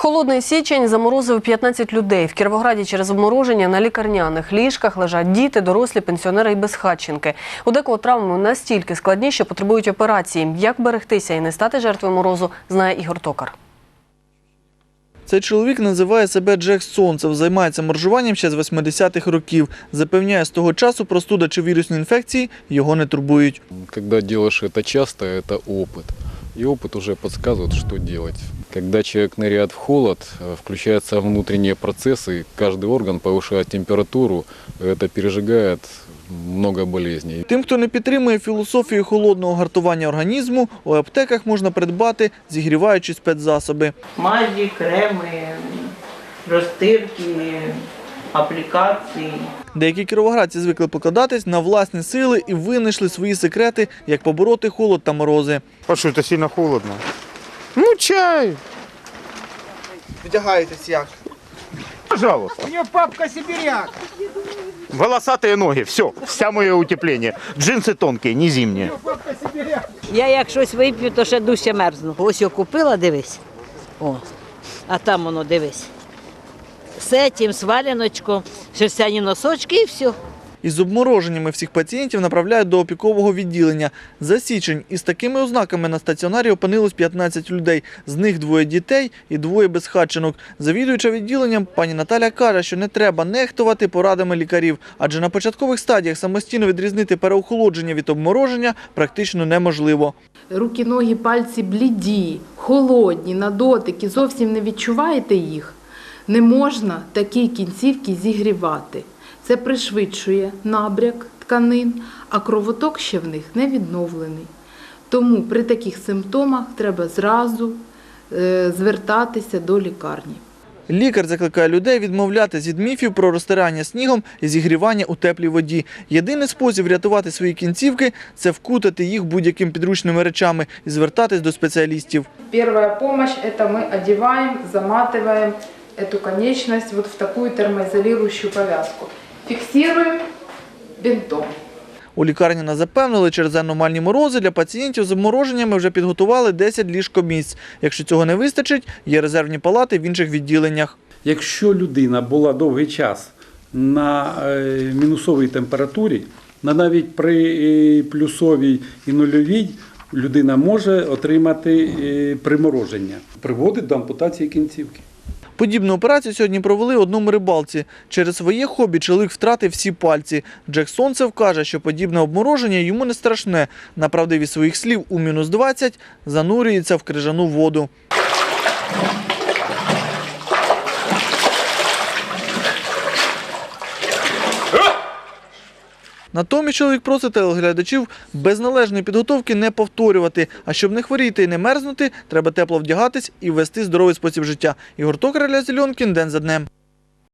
Холодний січень заморозив 15 людей. В Кіровограді через обмороження на лікарняних ліжках лежать діти, дорослі, пенсіонери і безхатченки. У декого травми настільки складні, що потребують операції. Як берегтися і не стати жертвою морозу, знає Ігор Токар. Цей чоловік називає себе Джек Сонцев, займається моржуванням ще з 80-х років. Запевняє, з того часу простуда чи вірусні інфекції його не турбують. Когда делаешь это часто, это опыт. И опыт уже подсказывает, что делать. Когда человек ныряет в холод, э, включаются внутренние процессы, каждый орган повышает температуру, это пережигает много болезней. Тим, хто не підтримує філософію холодного гартування організму, у аптеках можна придбати зігріваючі спецзасоби. мазі, креми, розтирки, аплікації. Деякі кіровоградці звикли покладатись на власні сили і винайшли свої секрети, як побороти холод та морози. А что, это сильно холодно? Ну, чай, Вдягаєтесь як? пожалуйста. У нее папка сибиряк. Волосатые ноги, все, вся моє утепление. Джинсы тонкие, не зимние. Папка сибиряк. Я як щось вип'ю, то ще дужче мерзну. Ось я купила, дивись. О, а там воно дивись. Сетім, сваляночком, шерстяні носочки і все. Із обмороженнями всіх пацієнтів направляють до опікового відділення. За січень із такими ознаками на стаціонарі опинилось 15 людей. З них двоє дітей і двоє безхатченок. Завідуюча відділенням пані Наталя каже, що не треба нехтувати порадами лікарів, адже на початкових стадіях самостійно відрізнити переохолодження від обмороження практично неможливо. руки, ноги, пальці бліді, холодні, на дотики, зовсім не відчуваєте їх, не можна такі кінцівки зігрівати. Це пришвидшує набряк тканин, а кровоток ще в них не відновлений. Тому при таких симптомах треба зразу е, звертатися до лікарні. Лікар закликає людей відмовлятись від міфів про розтирання снігом і зігрівання у теплій воді. Єдиний спосіб врятувати свої кінцівки це вкутати їх будь-якими підручними речами і звертатись до спеціалістів. Первая помощь – это мы одеваем, заматываем эту конечность вот в такую термоизолирующую повязку. Фиксируем бинтом. У лікарні нас запевнили, через аномальні морози для пацієнтів з обмороженнями вже підготували 10 ліжкомісць. Якщо цього не вистачить, є резервні палати в інших відділеннях. Якщо людина була довгий час на е, мінусовій температурі, на навіть при е, плюсовій і нульовій, людина може отримати е, примороження, приводить до ампутації кінцівки. Подібну операцію сьогодні провели одному рибалці. Через своє хобі чоловік втратив всі пальці. Джек Сонцев каже, що подібне обмороження йому не страшне. На правдиві своїх слів у мінус 20 занурюється в крижану воду. Натомість чоловік просить телеглядачів без належної підготовки не повторювати. А щоб не хворіти і не мерзнути, треба тепло вдягатись і вести здоровий спосіб життя. Ігор Токар, Ілля Зеленкін, день за днем.